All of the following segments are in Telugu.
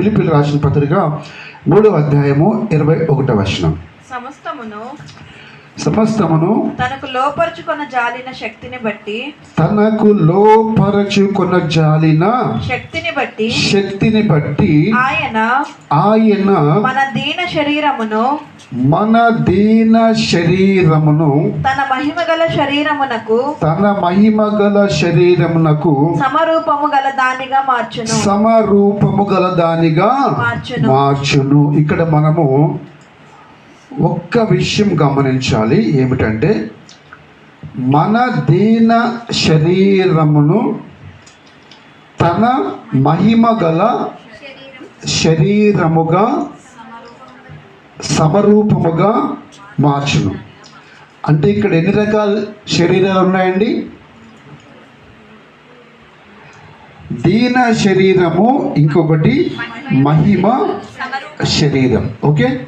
పిలిపిలు రాసిన పత్రిక మూడవ అధ్యాయము ఇరవై ఒకటవ వచనం. సమస్తమును సమస్తమును తనకు లోపరుచుకున్న జాలిన శక్తిని బట్టి తనకు లోపరచుకొన జాలిన శక్తిని బట్టి శక్తిని బట్టి ఆయన ఆయన మన దీన శరీరమును మన దీన శరీరమును తన మహిమ గల శరీరమునకు తన మహిమ గల శరీరమునకు సమరూపము గల దానిగా మార్చును సమరూపము గల దానిగా మార్చును. మార్చును ఇక్కడ మనము ఒక్క విషయం గమనించాలి. ఏమిటంటే మన దీన శరీరమును తన మహిమ గల శరీరముగా సమరూపముగా మార్చును. అంటే ఇక్కడ ఎన్ని రకాల శరీరాలు ఉన్నాయండి? దీన శరీరము ఇంకొకటి మహిమ శరీరం. ఓకే?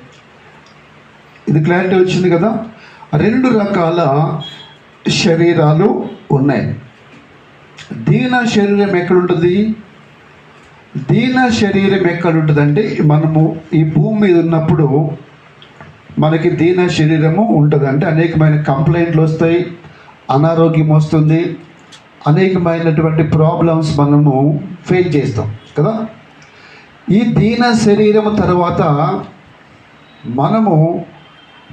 ఇది క్లారిటీ వచ్చింది కదా? రెండు రకాల శరీరాలు ఉన్నాయి. దీన శరీరం ఎక్కడుంటుంది? దీన శరీరం ఎక్కడుంటుందంటే మనము ఈ భూమి మీద ఉన్నప్పుడు మనకి దీన శరీరము ఉంటుంది. అంటే అనేకమైన కంప్లైంట్లు వస్తాయి అనారోగ్యం వస్తుంది అనేకమైనటువంటి ప్రాబ్లమ్స్ మనము ఫేస్ చేస్తాం కదా? ఈ దీన శరీరము తర్వాత మనము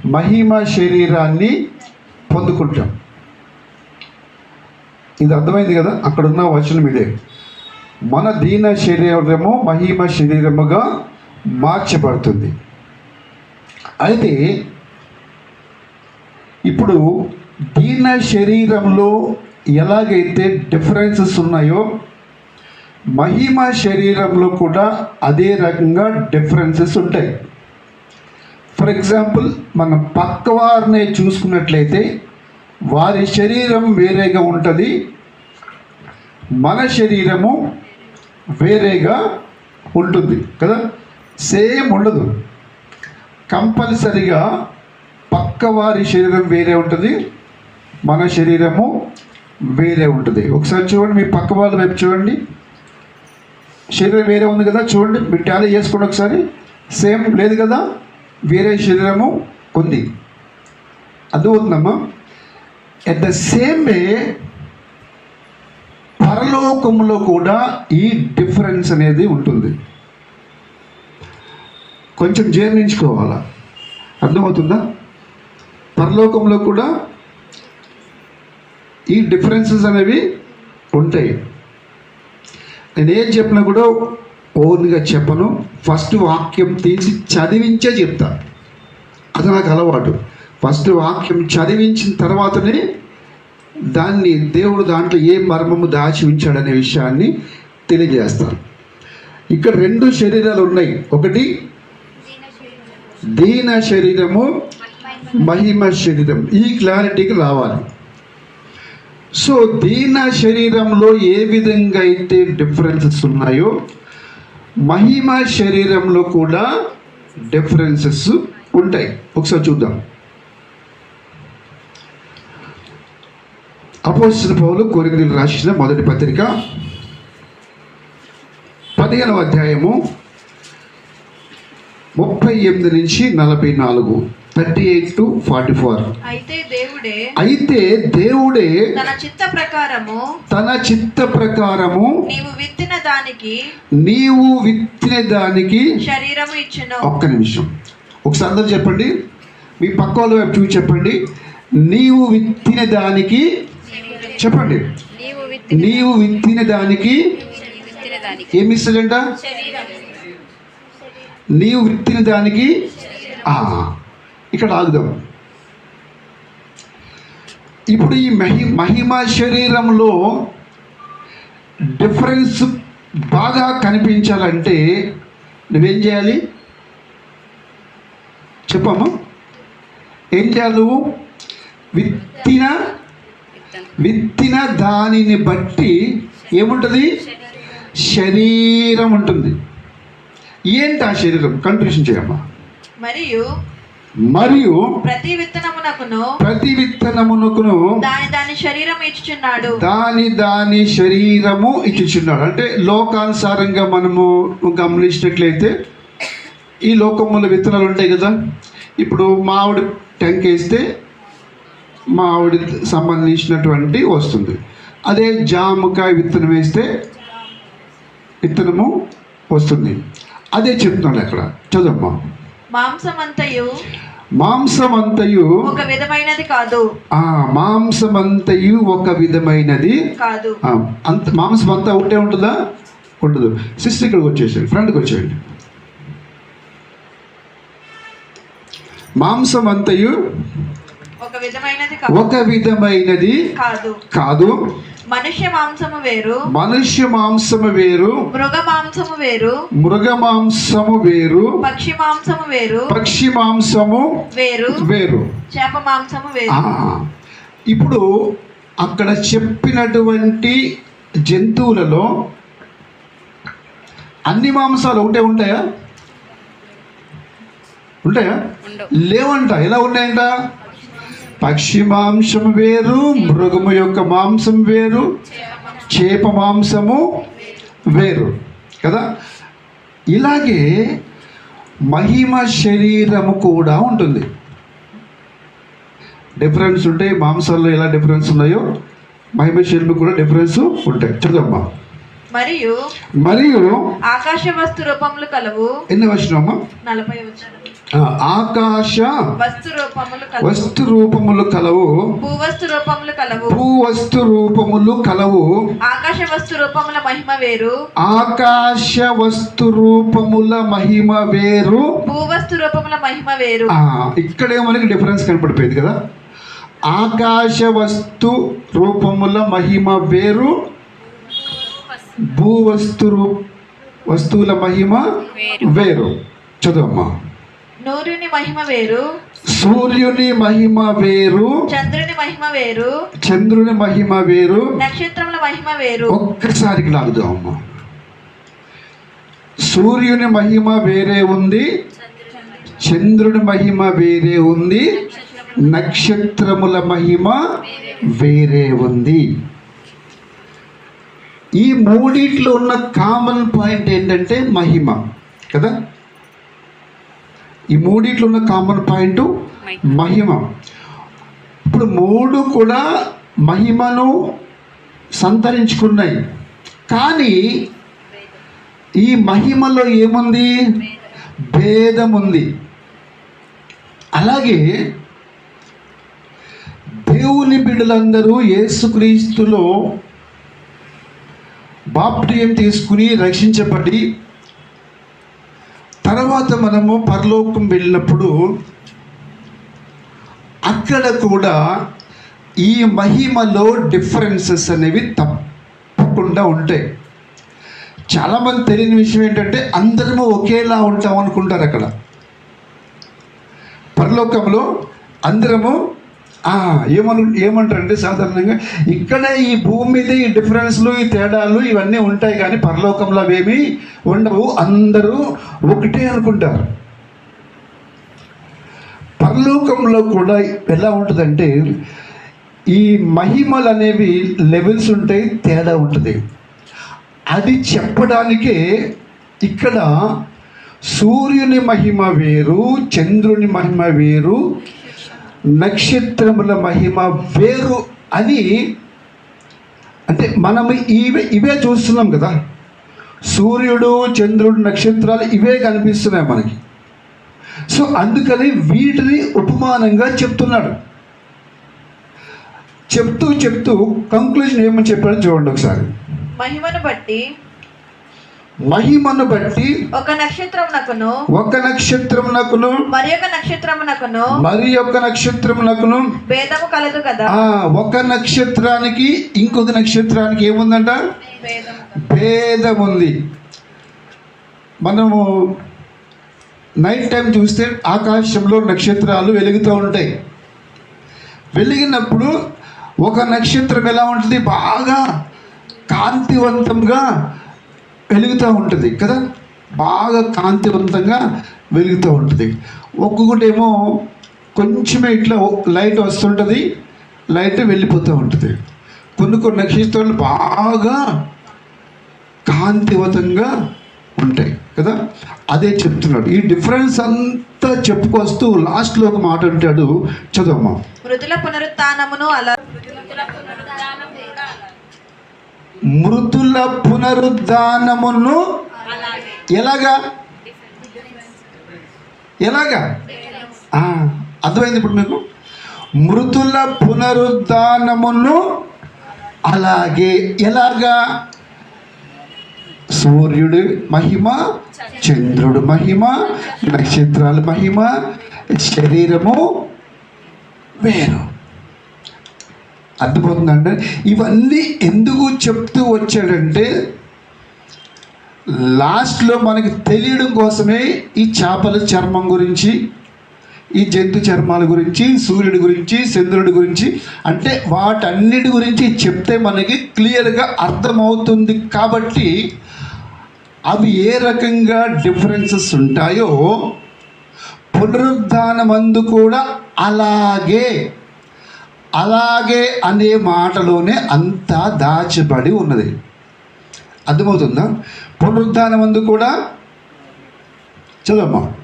మహిమ శరీరాన్ని పొందుకుంటాం. ఇది అర్థమైంది కదా? అక్కడ ఉన్న వచనం ఇదే. మన దీన శరీరము మహిమ శరీరముగా మార్చబడుతుంది. అయితే ఇప్పుడు దీన శరీరంలో ఎలాగైతే డిఫరెన్సెస్ ఉన్నాయో మహిమ శరీరంలో కూడా అదే రకంగా డిఫరెన్సెస్ ఉంటాయి. ఫర్ ఎగ్జాంపుల్ మనం పక్క వారిని చూసుకున్నట్లయితే వారి శరీరం వేరేగా ఉంటుంది మన శరీరము వేరేగా ఉంటుంది కదా? సేమ్ ఉండదు. కంపల్సరిగా పక్క వారి శరీరం వేరే ఉంటుంది మన శరీరము వేరే ఉంటుంది. ఒకసారి చూడండి మీ పక్క వాళ్ళ వైపు చూడండి. శరీరం వేరే ఉంది కదా చూడండి. మీరు ట్యాలీ చేసుకోండి ఒకసారి. సేమ్ లేదు కదా? వేరే శరీరము ఉంది. అర్థమవుతుందమ్మా ఎట్ ద సేమ్ వే పరలోకంలో కూడా ఈ డిఫరెన్స్ అనేది ఉంటుంది. కొంచెం జీర్ణించుకోవాలా? అర్థమవుతుందా? పరలోకంలో కూడా ఈ డిఫరెన్సెస్ అనేవి ఉంటాయి. నేను ఏం చెప్పినా కూడా ఓన్గా చెప్పను ఫస్ట్ వాక్యం తీసి చదివించే చెప్తా. అది నాకు అలవాటు. ఫస్ట్ వాక్యం చదివించిన తర్వాతనే దాన్ని దేవుడు దాంట్లో ఏ మర్మము దాచి ఉంచాడనే విషయాన్ని తెలియజేస్తాను. ఇక్కడ రెండు శరీరాలు ఉన్నాయి. ఒకటి దీన శరీరము మహిమ శరీరం. ఈ క్లారిటీకి రావాలి. సో దీన శరీరంలో ఏ విధంగా అయితే డిఫరెన్సెస్ ఉన్నాయో మహిమ శరీరంలో కూడా డిఫరెన్సెస్ ఉంటాయి. ఒకసారి చూద్దాం. అపోజిషన్ పౌలు కొరిందులు రాసిన మొదటి పత్రిక పదిహేనవ అధ్యాయము ముప్పై ఎనిమిది నుంచి నలభై నాలుగు. Thirty eight to forty four అయితే దేవుడే అయితే దేవుడే తన చిత్త ప్రకారము తన చిత్త ప్రకారము నీవు విత్తిన దానికి నీవు విత్తిన దానికి శరీరము ఇచ్చును. ఒక్క నిమిషం. ఒకసారి అందరూ చెప్పండి. మీ పక్క వాళ్ళ వైపు చూసి చెప్పండి. నీవు విత్తిన దానికి చెప్పండి. నీవు విత్తి నీవు విత్తిన దానికి విత్తిన దానికి ఏమి ఇస్తాడంట నీవు విత్తిన దానికి ఆ, ఇక్కడ ఆగుదాం ఇప్పుడు ఈ మహి మహిమ శరీరంలో డిఫరెన్స్ బాగా కనిపించాలంటే నువ్వేం చేయాలి? చెప్పమ్మా. ఏం చేయాలి నువ్వు? విత్తిన విత్తిన దానిని బట్టి ఏముంటుంది? శరీరం ఉంటుంది. ఏంటి ఆ శరీరం? కన్ఫ్యూషన్ చేయమ్మా. మరియు మరియు ప్రతి విత్తనమునకును ప్రతి విత్తనమునకును దాని దాని శరీరం ఇచ్చుచున్నాడు. దాని దాని శరీరము ఇచ్చుచున్నాడు. అంటే లోకానుసారంగా మనము గమనించినట్లయితే ఈ లోకముల విత్తనాలు ఉంటాయి కదా. ఇప్పుడు మామిడి టెంక్ వేస్తే మామిడి సంబంధించినటువంటి వస్తుంది. అదే జామకాయ విత్తనం వేస్తే విత్తనము వస్తుంది. అదే చెప్తున్నాడు అక్కడ. చదమ్మా మాంసమంతయు మాంసమంతయు ఒక విధమైనది కాదు. ఆ మాంసమంతయు ఒక విధమైనది కాదు. అంత మాంసం అంతా ఒకటే ఉంటుందా? ఉండదు. సిస్టర్ ఇక్కడికి వచ్చేసేయండి. ఫ్రంట్కి వచ్చేయండి. మాంసం అంతయు ఒక విధమైనది కాదు. ఒక విధమైనది కాదు. కాదు. మనుష్య మాంసము వేరు. మనుష్య మాంసము వేరు. మృగ మాంసము వేరు. మృగ మాంసము వేరు. పక్షి మాంసము వేరు. పక్షి మాంసము వేరు. వేరు. చేప మాంసము వేరు. ఇప్పుడు అక్కడ చెప్పినటువంటి జంతువులలో అన్ని మాంసాలు ఒకటే ఉంటాయా? ఉంటాయా? లేవంట. ఎలా ఉన్నాయంట? పక్షి మాంసం వేరు మృగము యొక్క మాంసం వేరు చేప మాంసము వేరు. కదా? ఇలాగే మహిమ శరీరము కూడా ఉంటుంది. డిఫరెన్స్ ఉంటాయి మాంసాల్లో ఎలా డిఫరెన్స్ ఉన్నాయో మహిమ శరీరం కూడా డిఫరెన్స్ ఉంటాయి. చదవమ్మా మరియు మరియు ఆకాశ వస్తు రూపములు కలవు. ఎన్ని వచ్చినమ్మా నలభై వచ్చిన ఆకాశ వస్తు రూపములు కలవు. వస్తు రూపములు కలవు. భూవస్తు రూపములు కలవు. భూ వస్తు రూపములు కలవు. ఆకాశ వస్తు రూపముల మహిమ వేరు. ఆకాశ వస్తు రూపముల మహిమ వేరు. భూవస్తు రూపముల మహిమ వేరు. ఆ, ఇక్కడే మనకి డిఫరెన్స్ కనపడిపోయింది కదా. ఆకాశ వస్తు రూపముల మహిమ వేరు. భూ వస్తు రూ- వస్తువుల మహిమ వేరు. వేరు. చదువమ్మా. నూరుని మహిమ వేరు. సూర్యుని మహిమ వేరు. చంద్రుని మహిమ వేరు. చంద్రుని మహిమ వేరు. నక్షత్రముల మహిమ వేరు. ఒక్కసారికి లాగుదామమ్మా సూర్యుని మహిమ వేరే ఉంది. చంద్రుని మహిమ వేరే ఉంది. నక్షత్రముల మహిమ వేరే ఉంది. ఈ మూడిట్లో ఉన్న కామన్ పాయింట్ ఏంటంటే మహిమ కదా? ఈ మూడిట్లో ఉన్న కామన్ పాయింట్ మహిమ. ఇప్పుడు మూడు కూడా మహిమను సంతరించుకున్నాయి. కానీ ఈ మహిమలో ఏముంది? భేదం ఉంది అలాగే దేవుని బిడ్డలందరూ యేసుక్రీస్తులో బాప్టియం తీసుకుని రక్షించబడి తర్వాత మనము పరలోకం వెళ్ళినప్పుడు అక్కడ కూడా ఈ మహిమలో డిఫరెన్సెస్ అనేవి తప్పకుండా ఉంటాయి. చాలామంది తెలియని విషయం ఏంటంటే అందరము ఒకేలా ఉంటాం అనుకుంటారు అక్కడ. పరలోకంలో అందరము ఏమను ఏమంటారంటే సాధారణంగా ఇక్కడ ఈ భూమి మీద ఈ డిఫరెన్స్లు ఈ తేడాలు ఇవన్నీ ఉంటాయి కానీ పరలోకంలో అవేమి ఉండవు. అందరూ ఒకటే అనుకుంటారు. పరలోకంలో కూడా ఎలా ఉంటుందంటే ఈ మహిమలు అనేవి లెవెల్స్ ఉంటాయి తేడా ఉంటుంది. అది చెప్పడానికే ఇక్కడ సూర్యుని మహిమ వేరు చంద్రుని మహిమ వేరు నక్షత్రముల మహిమ వేరు అని అంటే మనం ఇవే ఇవే చూస్తున్నాం కదా. సూర్యుడు చంద్రుడు నక్షత్రాలు ఇవే కనిపిస్తున్నాయి మనకి. సో అందుకని వీటిని ఉపమానంగా చెప్తున్నాడు. చెప్తూ చెప్తూ కంక్లూజన్ ఏమని చెప్పాడో చూడండి ఒకసారి. మహిమను బట్టి మహిమను బట్టి ఒక నక్షత్రమునకును ఒక నక్షత్రమునకును మరి ఒక నక్షత్రమునకును మరి ఒక నక్షత్రమునకును. భేదము కలదు కదా? ఆ ఒక నక్షత్రానికి ఇంకొక నక్షత్రానికి ఏముందంట? భేదం ఉంది. మనము నైట్ టైం చూస్తే ఆకాశంలో నక్షత్రాలు వెలుగుతూ ఉంటాయి. వెలిగినప్పుడు ఒక నక్షత్రం ఎలా ఉంటుంది? బాగా కాంతివంతంగా వెలుగుతూ ఉంటుంది కదా? బాగా కాంతివంతంగా వెలుగుతూ ఉంటుంది. ఒక్కొక్కటి ఏమో కొంచెమే ఇట్లా లైట్ వస్తుంటుంది లైట్ వెళ్ళిపోతూ ఉంటుంది. కొన్ని కొన్ని నక్షత్రాలు బాగా కాంతివంతంగా ఉంటాయి కదా? అదే చెప్తున్నాడు. ఈ డిఫరెన్స్ అంతా చెప్పుకొస్తూ లాస్ట్లో ఒక మాట అంటాడు చదవమ్మా. మృతుల పునరుత్నమును అలా మృతుల పునరుద్ధానమును ఎలాగా? ఎలాగా? అర్థమైంది ఇప్పుడు మీకు? మృతుల పునరుద్ధానమును అలాగే ఎలాగా? సూర్యుడు మహిమ చంద్రుడు మహిమ నక్షత్రాల మహిమ శరీరము వేరు. అర్థమవుతుందంటే ఇవన్నీ ఎందుకు చెప్తూ వచ్చాడంటే లాస్ట్లో మనకి తెలియడం కోసమే ఈ చేపల చర్మం గురించి ఈ జంతు చర్మాల గురించి సూర్యుడి గురించి చంద్రుడి గురించి అంటే వాటన్నిటి గురించి చెప్తే మనకి క్లియర్గా అర్థమవుతుంది. కాబట్టి అవి ఏ రకంగా డిఫరెన్సెస్ ఉంటాయో పునరుద్ధానమందు కూడా అలాగే అలాగే అనే మాటలోనే అంతా దాచబడి ఉన్నది. అర్థమవుతుందా? పునరుద్ధానమందు కూడా చదమ్మా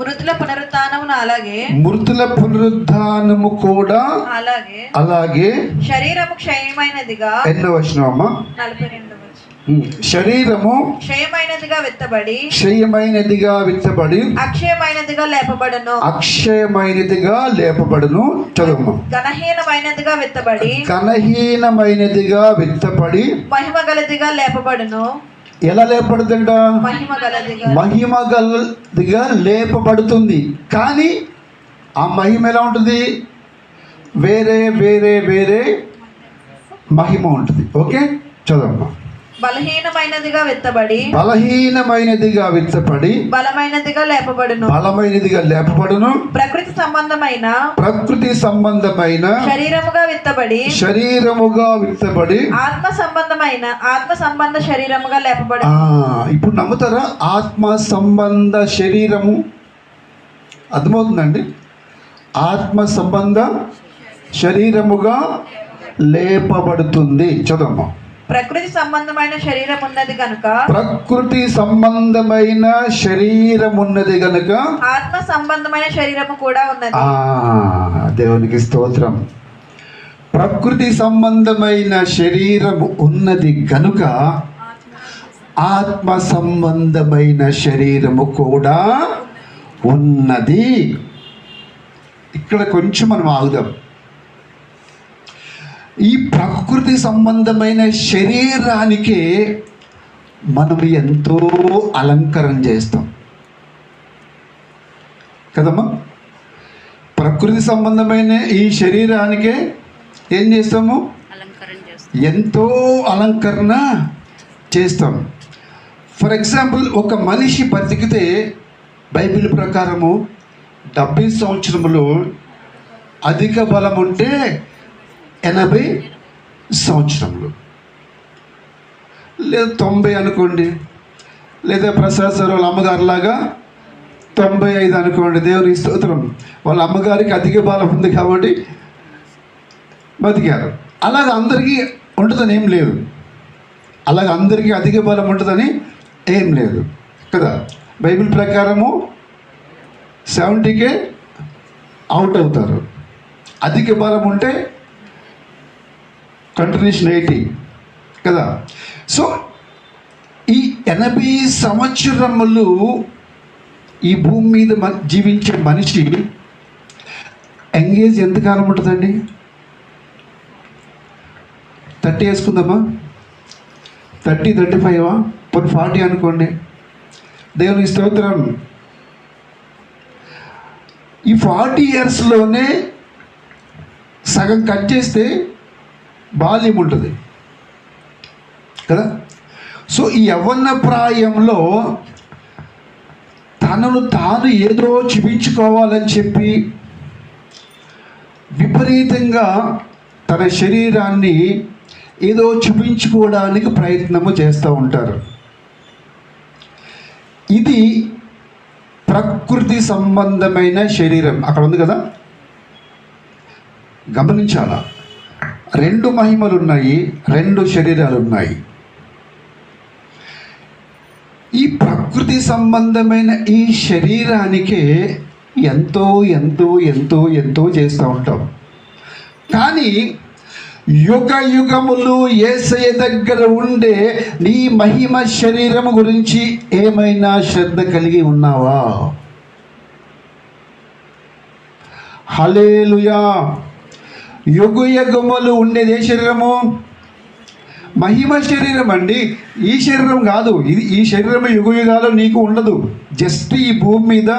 మృతుల పునరుత్నమును అలాగే మృతుల పునరుద్ధానము కూడా అలాగే అలాగే శరీరము క్షయమైనదిగా ఎన్నో వచ్చినామమ్మా నలభై. శరీరము క్షయమైనదిగా విత్తబడి క్షయమైనదిగా విత్తబడి అక్షయమైనదిగా లేపబడును. అక్షయమైనదిగా లేపబడును. చదవమ్మా ఘనహీనమైనదిగా విత్తబడి కనహీనమైనదిగా విత్తబడి మహిమ గలదిగా లేపబడును. ఎలా లేపబడుతుంట? గలదిగా మహిమ గలదిగా లేపబడుతుంది. కానీ ఆ మహిమ ఎలా ఉంటుంది? వేరే వేరే వేరే మహిమ ఉంటుంది. ఓకే? చదవమ్మా బలహీనమైనదిగా విత్తబడి బలహీనమైనదిగా విత్తపడి బలమైనదిగా లేపబడును. బలమైనదిగా లేపబడును. ప్రకృతి సంబంధమైన ప్రకృతి సంబంధమైన శరీరముగా విత్తబడి శరీరముగా విత్తబడి ఆత్మ సంబంధమైన ఆత్మ సంబంధ శరీరముగా లేపబడు ఇప్పుడు నమ్ముతారా? ఆత్మ సంబంధ శరీరము. అర్థమవుతుందండి? ఆత్మ సంబంధ శరీరముగా లేపబడుతుంది. చదమ్మా ప్రకృతి సంబంధమైన శరీరం ఉన్నది కనుక ప్రకృతి సంబంధమైన శరీరం ఉన్నది గనుక ఆత్మ సంబంధమైన శరీరము కూడా ఉన్నది. ఆ దేవునికి స్తోత్రం. ప్రకృతి సంబంధమైన శరీరము ఉన్నది గనుక ఆత్మ సంబంధమైన శరీరము కూడా ఉన్నది. ఇక్కడ కొంచెం మనం ఆగుదాం. ఈ ప్రకృతి సంబంధమైన శరీరానికే మనం ఎంతో అలంకరణ చేస్తాం. కదమ్మా? ప్రకృతి సంబంధమైన ఈ శరీరానికే ఏం చేస్తాము? ఎంతో అలంకరణ చేస్తాం. ఫర్ ఎగ్జాంపుల్ ఒక మనిషి బతికితే బైబిల్ ప్రకారము డెబ్బై సంవత్సరములు అధిక బలం ఉంటే ఎనభై సంవత్సరంలో. లేదా తొంభై అనుకోండి లేదా ప్రసాద్ సార్ వాళ్ళ అమ్మగారిలాగా తొంభై ఐదు అనుకోండి దేవుని స్తోత్రం. వాళ్ళ అమ్మగారికి అధిక బలం ఉంది కాబట్టి బతికారు. అలాగ అందరికీ ఉంటుందని ఏం లేదు. అలాగ అందరికీ అధిక బలం ఉంటుందని ఏం లేదు. కదా? బైబిల్ ప్రకారము సెవెంటీకే అవుట్ అవుతారు. అధిక బలం ఉంటే కంటిన్యూషన్ ఎయిటీ కదా? సో ఈ ఎనభై సంవత్సరములు ఈ భూమి మీద మ- జీవించే మనిషి ఎంగేజ్ ఎంతకాలం ఉంటుందండి? థర్టీ వేసుకుందామా? థర్టీ థర్టీ ఫైవా పోనీ ఫార్టీ అనుకోండి. దేవుని స్తోత్రం. ఈ ఫార్టీ ఇయర్స్లోనే సగం కట్ చేస్తే బాల్యం ఉంటుంది. కదా? సో ఈ యవ్వన ప్రాయంలో తనను తాను ఏదో చూపించుకోవాలని చెప్పి విపరీతంగా తన శరీరాన్ని ఏదో చూపించుకోవడానికి ప్రయత్నము చేస్తూ ఉంటారు. ఇది ప్రకృతి సంబంధమైన శరీరం. అక్కడ ఉంది కదా? గమనించాలా? రెండు మహిమలు ఉన్నాయి రెండు శరీరాలు ఉన్నాయి ఈ ప్రకృతి సంబంధమైన ఈ శరీరానికే ఎంతో ఎంతో ఎంతో ఎంతో చేస్తూ ఉంటాం. కానీ యుగ యుగములు ఏసయ దగ్గర ఉండే నీ మహిమ శరీరం గురించి ఏమైనా శ్రద్ధ కలిగి ఉన్నావా? హలేలుయా యుగ యుగములు ఉండేది ఏ శరీరము? మహిమ శరీరం అండి. ఈ శరీరం కాదు. ఇది ఈ శరీరం యుగ యుగాలు నీకు ఉండదు. జస్ట్ ఈ భూమి మీద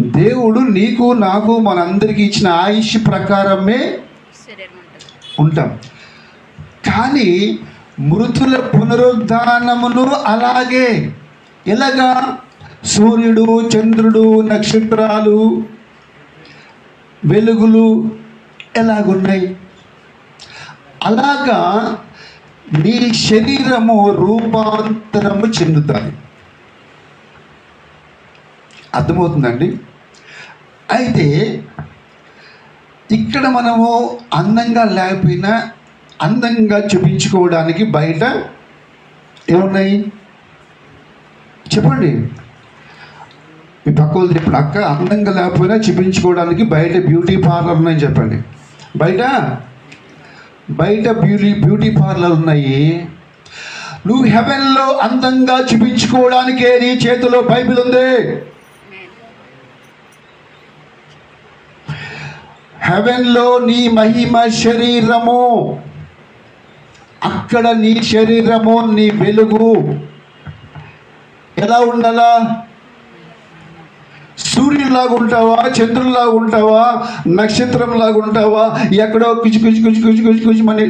దేవుడు నీకు నాకు మనందరికీ ఇచ్చిన ఆయుష్ ప్రకారమే ఉంటాం. కానీ మృతుల పునరుద్ధానమును అలాగే ఎలాగా? సూర్యుడు చంద్రుడు నక్షత్రాలు వెలుగులు ఎలాగున్నాయి? అలాగా నీ శరీరము రూపాంతరము చెందుతాయి. అర్థమవుతుందండి? అయితే ఇక్కడ మనము అందంగా లేకపోయినా అందంగా చూపించుకోవడానికి బయట ఏమున్నాయి? చెప్పండి. మీ పక్క వాళ్ళు చెప్పండి అక్క అందంగా లేకపోయినా చూపించుకోవడానికి బయట బ్యూటీ పార్లర్ ఉన్నాయని చెప్పండి. బయట బయట బ్యూటీ బ్యూటీ పార్లర్ ఉన్నాయి. నువ్వు హెవెన్లో అందంగా చూపించుకోవడానికే నీ చేతిలో బైబిల్ ఉంది. హెవెన్లో నీ మహిమ శరీరము. అక్కడ నీ శరీరము నీ వెలుగు. ఎలా ఉండాలా? సూర్యుడిలాగా ఉంటావా చంద్రుడిలాగా ఉంటావా నక్షత్రంలాగా ఉంటావా ఎక్కడో కుచి కుచి కుచి కుచి కుచి కుచి మని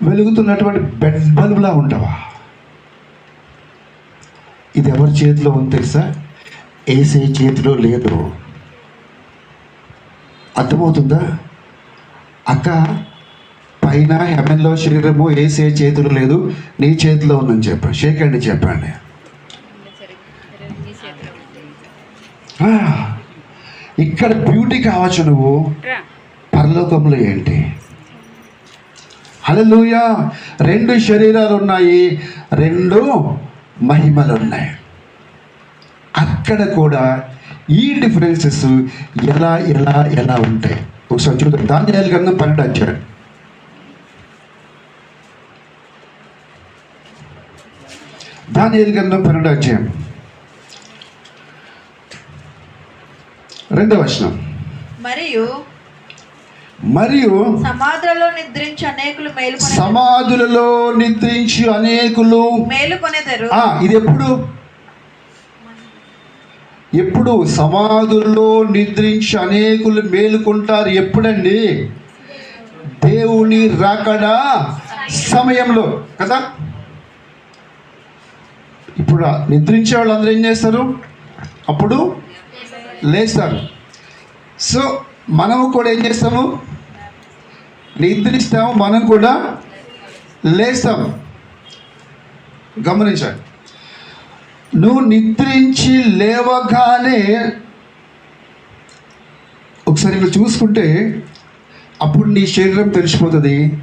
వెలుగుతున్నటువంటి బెడ్ బల్బులా ఉంటావా? ఇది ఎవరి చేతిలో ఉంది తెలుసా? ఏసే చేతిలో లేదు. అర్థమవుతుందా? అక్క పైన హెవెన్లో శరీరము ఏసే చేతిలో లేదు నీ చేతిలో ఉందని చెప్పాను షేక్ అండి చెప్పండి శరీరం నీ చేతిలో ఉంటుంది ఆ, ఇక్కడ బ్యూటీ కావచ్చు నువ్వు. పరలోకంలో ఏంటి? హల్లెలూయ. రెండు శరీరాలు ఉన్నాయి రెండు మహిమలు ఉన్నాయి అక్కడ కూడా ఈ డిఫరెన్సెస్ ఎలా ఎలా ఎలా ఉంటాయి? ఒకసారి చూద్దాం దాని కన్నా పన్నెండు వచ్చాడు దాని కన్నా పన్నెండు అధ్యాయం. రెండవ వచనం. మరియు మరియు సమాధులలో నిద్రించి అనేకులు మేలుకొని సమాధులలో నిద్రించి అనేకులు మేలుకొనేదరు. ఆ, ఇది ఎప్పుడు? ఎప్పుడు సమాధుల్లో నిద్రించి అనేకులు మేలుకుంటారు ఎప్పుడండి? దేవుని రాకడా సమయంలో కదా? ఇప్పుడు నిద్రించే వాళ్ళందరూ ఏం చేస్తారు? అప్పుడు లేస్తారు. సో మనము కూడా ఏం చేస్తాము? నిద్రిస్తాము మనం కూడా లేస్తాము. గమనించండి. నువ్వు నిద్రించి లేవగానే ఒకసారి ఇక్కడ చూసుకుంటే అప్పుడు నీ శరీరం తెలిసిపోతుంది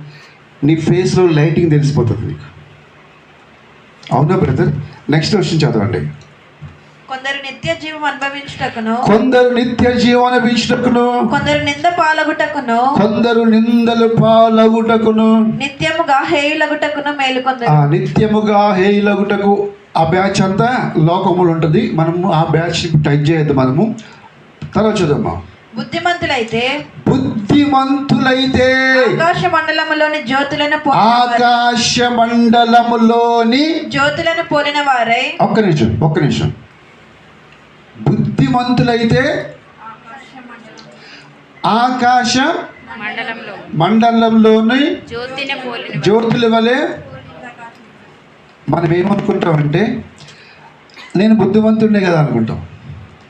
నీ ఫేస్లో లైటింగ్ తెలిసిపోతుంది. అవునా బ్రదర్? నెక్స్ట్ క్వశ్చన్ చదవండి. కొందరు నిత్య జీవం అనుభవించుటకును. కొందరు నిత్య జీవన వీచుటకును కొందరు నింద పాలగుటకును. కొందరు నిందలు పాలగుటకును. నిత్యముగా హేయులగుటకును మేలుకొందరు. ఆ నిత్యముగా హేయులగుటకు ఆ బ్యాచ్ అంతా లోకములు ఉంటుంది. మనము ఆ బ్యాచ్ టచ్ చేయొద్దు మనము. తర్వాత చూద్దామా? బుద్ధిమంతులైతే బుద్ధిమంతులైతే ఆకాశ మండలములోని జ్యోతులను ఆకాశ మండలములోని జ్యోతులను పోలిన వారై ఒక్క నిమిషం ఒక్క నిమిషం. బుద్ధిమంతులైతే ఆకాశ మండలంలో. మండలంలోని జ్యోతుల వలె మనం ఏమనుకుంటామంటే నేను బుద్ధిమంతుడినే కదా అనుకుంటాం.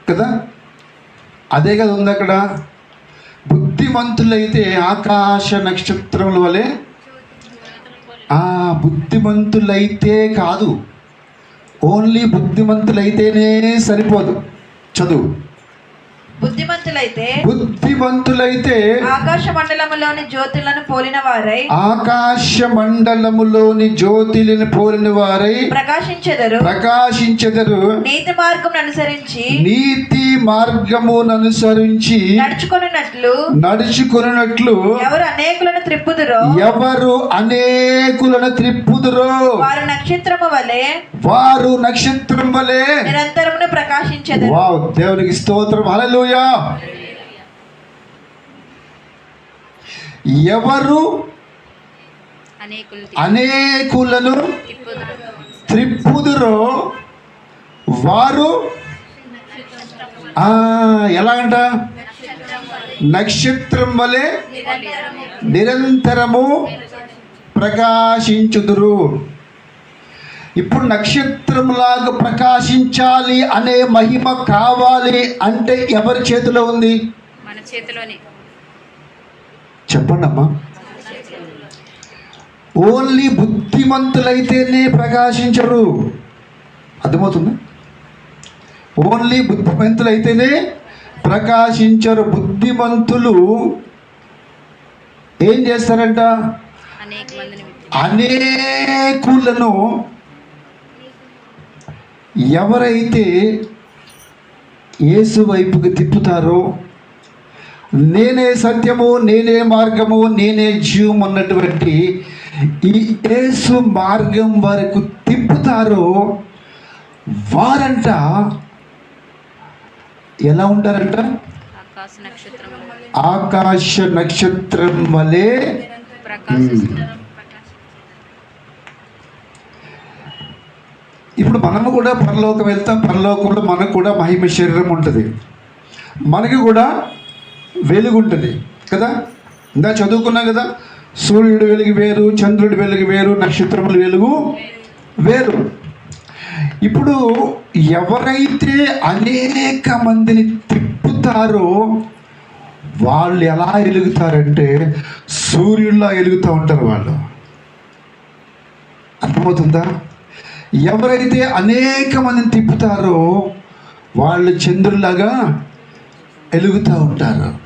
కదా? అదే కదా ఉంది అక్కడ. బుద్ధిమంతులైతే ఆకాశ నక్షత్రముల వలె ఆ బుద్ధిమంతులైతే కాదు. ఓన్లీ బుద్ధిమంతులైతేనే సరిపోదు. చదువు. బుద్ధిమంతులైతే బుద్ధిమంతులైతే ఆకాశ మండలములోని జ్యోతులను పోలిన వారై ఆకాశ మండలములోని జ్యోతిని పోలిన వారై ప్రకాశించెదరు. ప్రకాశించెదరు. నీతి మార్గం అనుసరించి నీతి మార్గమును అనుసరించి నడుచుకొనినట్లు నడుచుకున్నట్లు ఎవరు అనేకులను త్రిప్పుదురో? ఎవరు అనేకులను త్రిప్పుదురో? వారు నక్షత్రము వలె వారు నక్షత్రం వలె నిరంతరమును ప్రకాశించెదరు వావ్ దేవునికి స్తోత్రం. హల్లెలూయా ఎవరు అనేకులు అనేకులను త్రిప్పుదురో వారు ఆ, ఎలాగంట? నక్షత్రం వలె నిరంతరము ప్రకాశించుదురు. ఇప్పుడు నక్షత్రంలాగా ప్రకాశించాలి అనే మహిమ కావాలి అంటే ఎవరి చేతిలో ఉంది? మన చేతిలోనే. చెప్పండి అమ్మా ఓన్లీ బుద్ధిమంతులైతేనే ప్రకాశించరు. అర్థమవుతుందా? ఓన్లీ బుద్ధిమంతులైతేనే ప్రకాశించరు. బుద్ధిమంతులు ఏం చేస్తారంట? అనేకులను ఎవరైతే యేసు వైపుకి తిప్పుతారో నేనే సత్యము నేనే మార్గము నేనే జీవం అన్నటువంటి ఈ యేసు మార్గం వరకు తిప్పుతారో వారంట ఎలా ఉంటారంట? ఆకాశ నక్షత్రం వలె ఇప్పుడు మనము కూడా పరలోకం వెళ్తాం పరలోకంలో మనకు కూడా మహిమ శరీరం ఉంటుంది. మనకి కూడా వెలుగు ఉంటుంది కదా? ఇందా చదువుకున్నాం కదా సూర్యుడు వెలుగు వేరు చంద్రుడి వెలుగు వేరు నక్షత్రముల వెలుగు వేరు. ఇప్పుడు ఎవరైతే అనేక మందిని తిప్పుతారో వాళ్ళు ఎలా వెలుగుతారంటే సూర్యుడిలా వెలుగుతూ ఉంటారు వాళ్ళు. అర్థమవుతుందా? ఎవరైతే అనేక మందిని తిప్పుతారో వాళ్ళు చంద్రులాగా ఎలుగుతూ ఉంటారు.